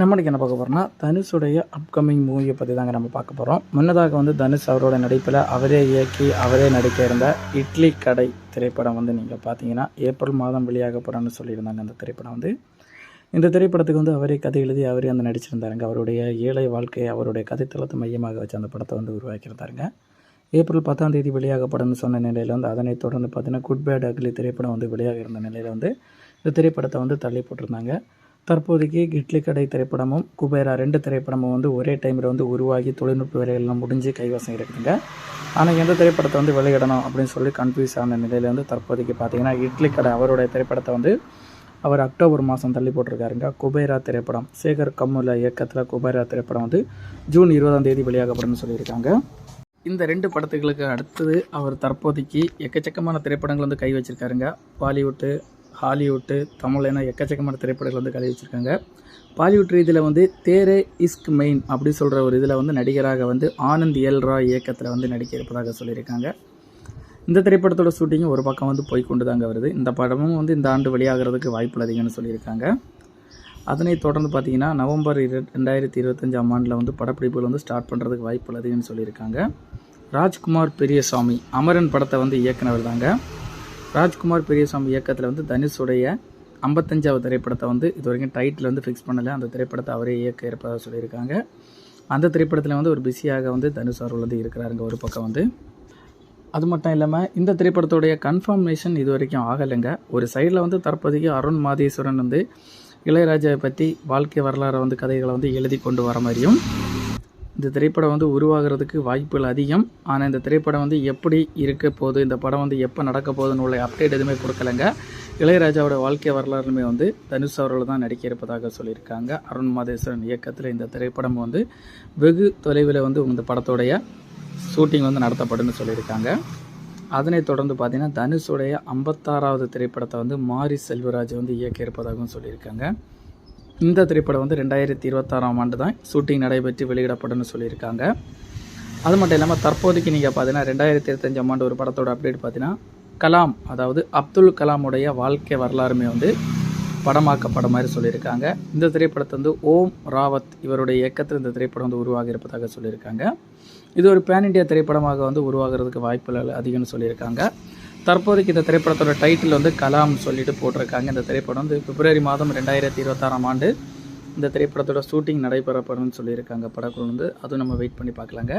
நம்மளுக்கு என்ன பார்க்க போகிறோம்னா தனுஷுடைய அப்கமிங் மூவியை பற்றி தாங்க நம்ம பார்க்க போகிறோம் முன்னதாக வந்து தனுஷ் அவரோட நடிப்பில் அவரே இயக்கி அவரே நடிக்க இருந்த இட்லி கடை திரைப்படம் வந்து நீங்கள் பார்த்தீங்கன்னா ஏப்ரல் மாதம் வெளியாக போகிறான்னு சொல்லியிருந்தாங்க அந்த திரைப்படம் வந்து. இந்த திரைப்படத்துக்கு வந்து அவரே கதை எழுதி அவரே அந்த நடிச்சிருந்தாருங்க. அவருடைய ஏழை வாழ்க்கை அவருடைய கதைத்தளத்தை மையமாக வச்சு அந்த படத்தை வந்து உருவாக்கியிருந்தாருங்க. ஏப்ரல் பத்தாம் தேதி வெளியாகப்படும்னு சொன்ன நிலையில் வந்து அதனைத் தொடர்ந்து பார்த்தீங்கன்னா குட் பேட் அக்லி திரைப்படம் வந்து வெளியாக இருந்த நிலையில் வந்து இந்த திரைப்படத்தை வந்து தள்ளி போட்டிருந்தாங்க. தற்போதைக்கு இட்லி கடை திரைப்படமும் குபேரா ரெண்டு திரைப்படமும் வந்து ஒரே டைமில் வந்து உருவாகி தொழில்நுட்ப வேலைகள்லாம் முடிஞ்சு கைவசம் இருக்குதுங்க ஆனால் எந்த திரைப்படத்தை வந்து வெளியிடணும் அப்படின்னு சொல்லி கன்ஃபியூஸ் ஆன நிலையில் வந்து தற்போதைக்கு பார்த்தீங்கன்னா இட்லி கடை அவருடைய திரைப்படத்தை வந்து அவர் அக்டோபர் மாதம் தள்ளி போட்டிருக்காருங்க. குபேரா திரைப்படம் சேகர் கம்முல இயக்கத்தில் குபேரா திரைப்படம் வந்து ஜூன் இருபதாம் தேதி வெளியாகப்படும்னு சொல்லியிருக்காங்க. இந்த ரெண்டு படத்துகளுக்கு அடுத்தது அவர் தற்போதைக்கு எக்கச்சக்கமான திரைப்படங்கள் வந்து கை வச்சிருக்காருங்க. பாலிவுட்டு ஹாலிவுட்டு தமிழ் என எக்கச்சக்கமான திரைப்படங்கள் வந்து கலை வச்சுருக்காங்க. பாலிவுட் ரீதியில் வந்து தேரே இஸ்க் மெயின் அப்படி சொல்கிற ஒரு இதில் வந்து நடிகராக வந்து ஆனந்த் எல் இயக்கத்தில் வந்து நடிக்க இருப்பதாக சொல்லியிருக்காங்க. இந்த திரைப்படத்தோட ஷூட்டிங்கும் ஒரு பக்கம் வந்து போய்கொண்டு தாங்க வருது. இந்த படமும் வந்து இந்த ஆண்டு வெளியாகிறதுக்கு வாய்ப்பு அதிகம்னு சொல்லியிருக்காங்க. அதனை தொடர்ந்து பார்த்தீங்கன்னா நவம்பர் இரு ரெண்டாயிரத்தி இருபத்தஞ்சாம் ஆண்டில் வந்து படப்பிடிப்புகள் வந்து ஸ்டார்ட் பண்ணுறதுக்கு வாய்ப்பு அதிகம்னு சொல்லியிருக்காங்க. ராஜ்குமார் பெரியசாமி அமரன் படத்தை வந்து இயக்குனவர் தாங்க. ராஜ்குமார் பெரியசாமி இயக்கத்தில் வந்து தனுஷுடைய ஐம்பத்தஞ்சாவது திரைப்படத்தை வந்து இது வரைக்கும் டைட்டில் வந்து ஃபிக்ஸ் பண்ணலை. அந்த திரைப்படத்தை அவரே இயக்க இருப்பதாக சொல்லியிருக்காங்க. அந்த திரைப்படத்தில் வந்து ஒரு பிஸியாக வந்து தனுஷ் அவர்கள் வந்து இருக்கிறாருங்க ஒரு பக்கம் வந்து. அது மட்டும் இல்லாமல் இந்த திரைப்படத்துடைய கன்ஃபர்மேஷன் இது வரைக்கும் ஆகலைங்க. ஒரு சைடில் வந்து தற்போதைக்கு அருண் மாதேஸ்வரன் வந்து இளையராஜாவை பற்றி வாழ்க்கை வரலாறு வந்து கதைகளை வந்து எழுதி கொண்டு வர மாதிரியும் இந்த திரைப்படம் வந்து உருவாகிறதுக்கு வாய்ப்புகள் அதிகம். ஆனால் இந்த திரைப்படம் வந்து எப்படி இருக்க போகுது இந்த படம் வந்து எப்போ நடக்க போகுதுன்னு உள்ள அப்டேட் எதுவுமே கொடுக்கலங்க. இளையராஜாவோட வாழ்க்கை வரலாறுமே வந்து தனுஷ் அவர்கள் தான் நடிக்க இருப்பதாக சொல்லியிருக்காங்க. அருண் மாதேஸ்வரன் இயக்கத்தில் இந்த திரைப்படம் வந்து வெகு தொலைவில் வந்து இந்த படத்தோடைய ஷூட்டிங் வந்து நடத்தப்படும்னு சொல்லியிருக்காங்க. அதனைத் தொடர்ந்து பார்த்தீங்கன்னா தனுஷுடைய ஐம்பத்தாறாவது திரைப்படத்தை வந்து மாரி செல்வராஜ் வந்து இயக்க இருப்பதாகவும் சொல்லியிருக்காங்க. இந்த திரைப்படம் வந்து ரெண்டாயிரத்தி இருபத்தாறாம் ஆண்டு தான் ஷூட்டிங் நடைபெற்று வெளியிடப்படும்னு சொல்லியிருக்காங்க. அது மட்டும் இல்லாமல் தற்போதைக்கு நீங்கள் பார்த்தீங்கன்னா ரெண்டாயிரத்தி இருபத்தஞ்சாம் ஆண்டு ஒரு படத்தோட அப்டேட் பார்த்தீங்கன்னா கலாம் அதாவது அப்துல் கலாமுடைய வாழ்க்கை வரலாறுமே வந்து படமாக்கப்பட மாதிரி சொல்லியிருக்காங்க. இந்த திரைப்படத்தை வந்து ஓம் ராவத் இவருடைய இயக்கத்தில் இந்த திரைப்படம் வந்து உருவாகி இருப்பதாக சொல்லியிருக்காங்க. இது ஒரு பேன் இண்டியா திரைப்படமாக வந்து உருவாகிறதுக்கு வாய்ப்புகள் அதிகம்னு சொல்லியிருக்காங்க. தற்போதைக்கு இந்த திரைப்படத்தோட டைட்டில் வந்து கலாம் சொல்லிட்டு போட்டிருக்காங்க. இந்த திரைப்படம் வந்து பிப்ரவரி மாதம் ரெண்டாயிரத்தி இருபத்தாறாம் ஆண்டு இந்த திரைப்படத்தோட ஷூட்டிங் நடைபெறப்படும்னு சொல்லியிருக்காங்க படக்குழு வந்து. அதுவும் நம்ம வெயிட் பண்ணி பார்க்கலாங்க.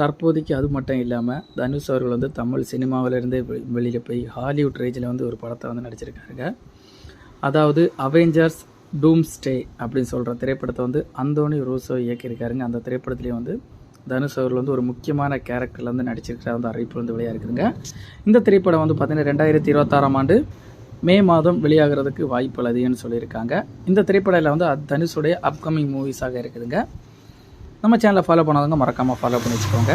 தற்போதைக்கு அது மட்டும் இல்லாமல் தனுஷ் அவர்கள் வந்து தமிழ் சினிமாவிலேருந்தே வெளியில் போய் ஹாலிவுட் ரேஜில் வந்து ஒரு படத்தை வந்து நடிச்சிருக்காருங்க. அதாவது அவெஞ்சர்ஸ் டூம் ஸ்டே அப்படின்னு சொல்கிற திரைப்படத்தை வந்து அந்தோனி ரூசோ இயக்கியிருக்காருங்க. அந்த திரைப்படத்துலேயும் வந்து தனுஷ் அவர்கள் வந்து ஒரு முக்கியமான கேரக்டரில் வந்து நடிச்சிருக்கிற வந்து அறிவிப்பு வந்து வெளியாகிருக்குதுங்க. இந்த திரைப்படம் வந்து பார்த்திங்கன்னா ரெண்டாயிரத்தி இருபத்தாறாம் ஆண்டு மே மாதம் வெளியாகிறதுக்கு வாய்ப்புகள் அதிகம்னு சொல்லியிருக்காங்க. இந்த திரைப்படத்தில் வந்து தனுஷுடைய அப்கமிங் மூவிஸாக இருக்குதுங்க. நம்ம சேனலை ஃபாலோ பண்ணாதவங்க மறக்காமல் ஃபாலோ பண்ணி வச்சுக்கோங்க.